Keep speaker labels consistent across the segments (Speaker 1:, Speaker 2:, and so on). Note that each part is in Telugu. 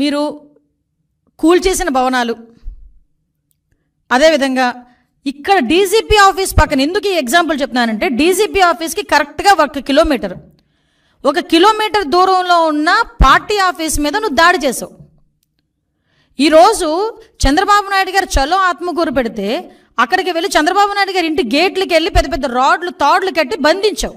Speaker 1: మీరు కూల్ చేసిన భవనాలు. అదేవిధంగా ఇక్కడ డీజీపీ ఆఫీస్ పక్కన ఎందుకు ఈ ఎగ్జాంపుల్ చెప్తున్నానంటే డీజీపీ ఆఫీస్కి కరెక్ట్గా ఒక కిలోమీటర్. ఒక కిలోమీటర్ దూరంలో ఉన్న పార్టీ ఆఫీస్ మీద నువ్వు దాడి చేసావు. ఈరోజు చంద్రబాబు నాయుడు గారు చలో ఆత్మకూరు పెడితే అక్కడికి వెళ్ళి చంద్రబాబు నాయుడు గారి ఇంటి గేట్లకి వెళ్ళి పెద్ద పెద్ద రాడ్లు తాడ్లు కట్టి బంధించావు.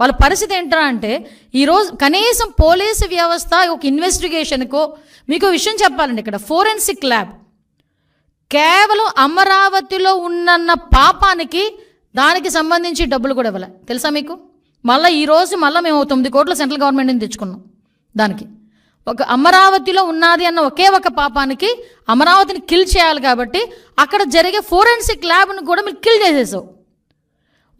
Speaker 1: వాళ్ళ పరిస్థితి ఏంటా అంటే ఈరోజు కనీసం పోలీసు వ్యవస్థ ఒక ఇన్వెస్టిగేషన్కో మీకు విషయం చెప్పాలండి ఇక్కడ ఫోరెన్సిక్ ల్యాబ్. కేవలం అమరావతిలో ఉన్న పాపానికి దానికి సంబంధించి డబ్బులు కూడా ఇవ్వలే. తెలుసా మీకు? మళ్ళీ ఈరోజు మళ్ళీ మేము తొమ్మిది కోట్ల సెంట్రల్ గవర్నమెంట్ నుంచి తెచ్చుకున్నాం దానికి. ఒక అమరావతిలో ఉన్నది అన్న ఒకే ఒక పాపానికి అమరావతిని కిల్ చేయాలి కాబట్టి అక్కడ జరిగే ఫోరెన్సిక్ ల్యాబ్ను కూడా మీరు కిల్ చేసేసావు.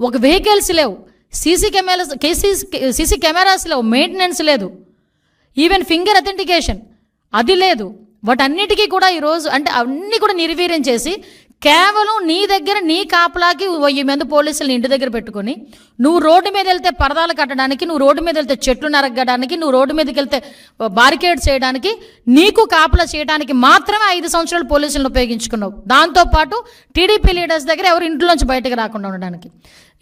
Speaker 1: ఒక వెహికల్స్ లేవు. సీసీ కెమెరాస్ కేసీ సీసీ కెమెరాస్ లేవు మెయింటెనెన్స్ లేదు. ఈవెన్ ఫింగర్ అథెంటికేషన్ అది లేదు. వాటన్నిటికీ కూడా ఈరోజు అంటే అన్నీ కూడా నిర్వీర్యం చేసి కేవలం నీ దగ్గర నీ కాపలాకి వెయ్యి మంది పోలీసులు ఇంటి దగ్గర పెట్టుకొని నువ్వు రోడ్డు మీద వెళ్తే పరదాలు కట్టడానికి నువ్వు రోడ్డు మీద వెళ్తే చెట్లు నరగడానికి నువ్వు రోడ్డు మీదకి వెళ్తే బారికేడ్ చేయడానికి నీకు కాపలా చేయడానికి మాత్రమే ఐదు సంవత్సరాలు పోలీసులను ఉపయోగించుకున్నావు. దాంతోపాటు టీడీపీ లీడర్స్ దగ్గర ఎవరు ఇంట్లోంచి బయటకు రాకుండా ఉండడానికి.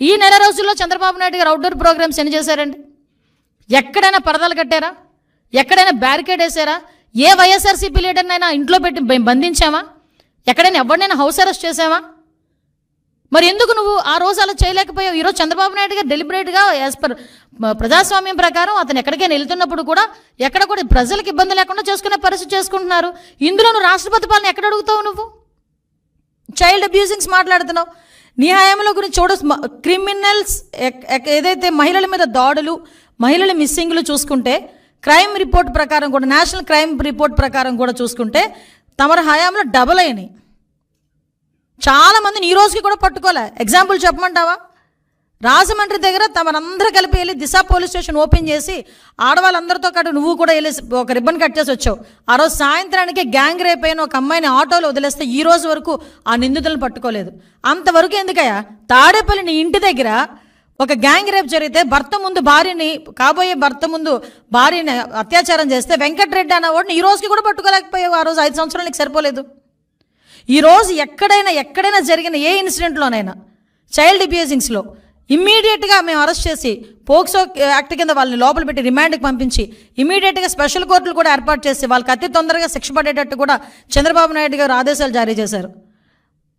Speaker 1: ఈ నెల రోజుల్లో చంద్రబాబు నాయుడు గారు అవుట్డోర్ ప్రోగ్రామ్స్ ఎన్ని చేశారండి? ఎక్కడైనా పరదాలు కట్టారా? ఎక్కడైనా బ్యారికేడ్ వేసారా? ఏ వైఎస్ఆర్సీపీ లీడర్నైనా ఇంట్లో పెట్టి బంధించామా? ఎక్కడైనా ఎవరినైనా హౌస్ అరెస్ట్ చేసావా మరి ఎందుకు నువ్వు ఆ రోజు అలా చేయలేకపోయావు? ఈరోజు చంద్రబాబు నాయుడు గారు డెలిబరేట్గా యాజ్ పర్ ప్రజాస్వామ్యం ప్రకారం అతను ఎక్కడికైనా వెళ్తున్నప్పుడు కూడా ఎక్కడ కూడా ప్రజలకు ఇబ్బంది లేకుండా చేసుకునే పరిస్థితి చేసుకుంటున్నారు. ఇందులో నువ్వు రాష్ట్రపతి పాలన ఎక్కడ అడుగుతావు నువ్వు? చైల్డ్ అబ్యూజింగ్స్ మాట్లాడుతున్నావు. నీ హయాంలో గురించి చూడ క్రిమినల్స్ ఏదైతే మహిళల మీద దాడులు మహిళల మిస్సింగ్లు చూసుకుంటే క్రైమ్ రిపోర్ట్ ప్రకారం కూడా నేషనల్ క్రైమ్ రిపోర్ట్ ప్రకారం కూడా చూసుకుంటే తమరి హయాంలో డబుల్ అయినాయి. చాలామందిని ఈ రోజుకి కూడా పట్టుకోలే. ఎగ్జాంపుల్ చెప్పమంటావా? రాజమండ్రి దగ్గర తమరందరూ కలిపి వెళ్ళి దిశ పోలీస్ స్టేషన్ ఓపెన్ చేసి ఆడవాళ్ళందరితో పాటు నువ్వు కూడా వెళ్ళి ఒక రిబ్బన్ కట్ చేసి వచ్చావు. ఆ రోజు సాయంత్రానికి గ్యాంగ్ రేప్ అయిన ఒక అమ్మాయిని ఆటోలో వదిలేస్తే ఈ రోజు వరకు ఆ నిందితులను పట్టుకోలేదు. అంతవరకు ఎందుకయ్యా? తాడేపల్లి నీ ఇంటి దగ్గర ఒక గ్యాంగ్ రేప్ జరిగితే భర్త ముందు భార్యని కాబోయే భర్త ముందు భార్యని అత్యాచారం చేస్తే వెంకటరెడ్డి అన్నవాడిని ఈ రోజుకి కూడా పట్టుకోలేకపోయావు. ఆ రోజు ఐదు సంవత్సరాలకి సరిపోలేదు. ఈ రోజు ఎక్కడైనా ఎక్కడైనా జరిగిన ఏ ఇన్సిడెంట్లోనైనా చైల్డ్ అబ్యూజింగ్స్లో ఇమ్మీడియట్గా మేము అరెస్ట్ చేసి పోక్సో eh, యాక్ట్ కింద వాళ్ళని లోపల పెట్టి రిమాండ్కి పంపించి ఇమీడియట్గా స్పెషల్ కోర్టులు కూడా ఏర్పాటు చేసి వాళ్ళకి అతి తొందరగా శిక్ష పడేటట్టు కూడా చంద్రబాబు నాయుడు గారు ఆదేశాలు జారీ చేశారు.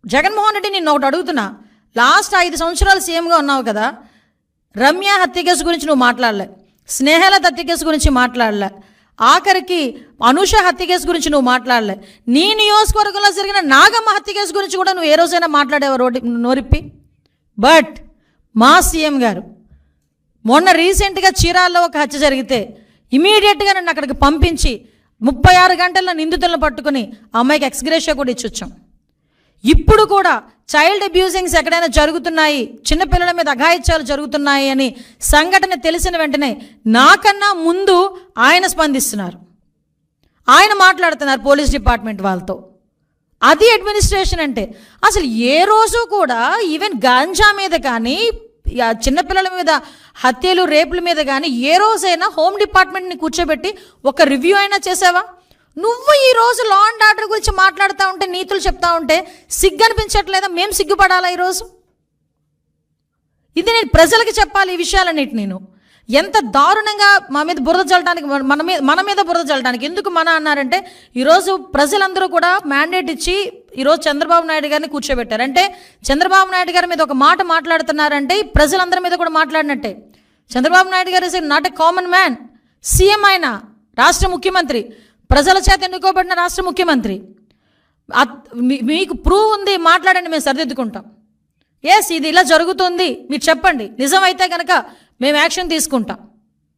Speaker 1: జగన్మోహన్ రెడ్డి నేను ఒకటి అడుగుతున్నా లాస్ట్ ఐదు సంవత్సరాలు సీఎంగా ఉన్నావు కదా రమ్య హత్య కేసు గురించి నువ్వు మాట్లాడలే స్నేహలత హత్య కేసు గురించి మాట్లాడలే ఆఖరికి అనుష హత్య కేసు గురించి నువ్వు మాట్లాడలే నీ నియోజకవర్గంలో జరిగిన నాగమ్మ హత్య కేసు గురించి కూడా నువ్వు ఏ రోజైనా మాట్లాడేవా రోడ్డు నోరిప్పి? బట్ మా సీఎం గారు. మొన్న రీసెంట్గా చీరాల్లో ఒక హత్య జరిగితే ఇమీడియట్గా నన్ను అక్కడికి పంపించి ముప్పై ఆరు గంటల్లో నిందితులను పట్టుకుని అమ్మాయికి ఎక్స్గ్రేషియా కూడా ఇచ్చొచ్చాం. ఇప్పుడు కూడా చైల్డ్ అబ్యూజింగ్స్ ఎక్కడైనా జరుగుతున్నాయి చిన్నపిల్లల మీద అఘాయిత్యాలు జరుగుతున్నాయి అని సంఘటన తెలిసిన వెంటనే నాకన్నా ముందు ఆయన స్పందిస్తున్నారు. ఆయన మాట్లాడుతున్నారు పోలీస్ డిపార్ట్మెంట్ వాళ్ళతో. అది అడ్మినిస్ట్రేషన్ అంటే అసలు ఏ రోజు కూడా ఈవెన్ గాంజా మీద కానీ చిన్నపిల్లల మీద హత్యలు రేపుల మీద కానీ ఏ రోజైనా హోమ్ డిపార్ట్మెంట్ని కూర్చోబెట్టి ఒక రివ్యూ అయినా చేసావా? నువ్వు ఈ రోజు లా అండ్ ఆర్డర్ గురించి మాట్లాడుతూ ఉంటే నీతులు చెప్తా ఉంటే సిగ్గు అనిపించట్లేదా మేము సిగ్గుపడాలా ఈరోజు ఇది నేను ప్రజలకి చెప్పాలి ఈ విషయాలన్నిటి నేను. ఎంత దారుణంగా మా మీద బురద చల్లడానికి మన మీద మన మీద బురద చల్లడానికి ఎందుకు మన అన్నారంటే ఈరోజు ప్రజలందరూ కూడా మ్యాండేట్ ఇచ్చి ఈరోజు చంద్రబాబు నాయుడు గారిని కూర్చోబెట్టారు. అంటే చంద్రబాబు నాయుడు గారి మీద ఒక మాట మాట్లాడుతున్నారంటే ఈ ప్రజలందరి మీద కూడా మాట్లాడినట్టే. Chandrababu Naidu garu is not a common man CM ఆయన రాష్ట్ర ముఖ్యమంత్రి ప్రజల చేత ఎన్నుకోబడిన రాష్ట్ర ముఖ్యమంత్రి. మీకు ప్రూవ్ ఉంది మాట్లాడండి మేము సరిదిద్దుకుంటాం. ఎస్ ఇది ఇలా జరుగుతుంది మీరు చెప్పండి. నిజమైతే కనుక మేము యాక్షన్ తీసుకుంటాం.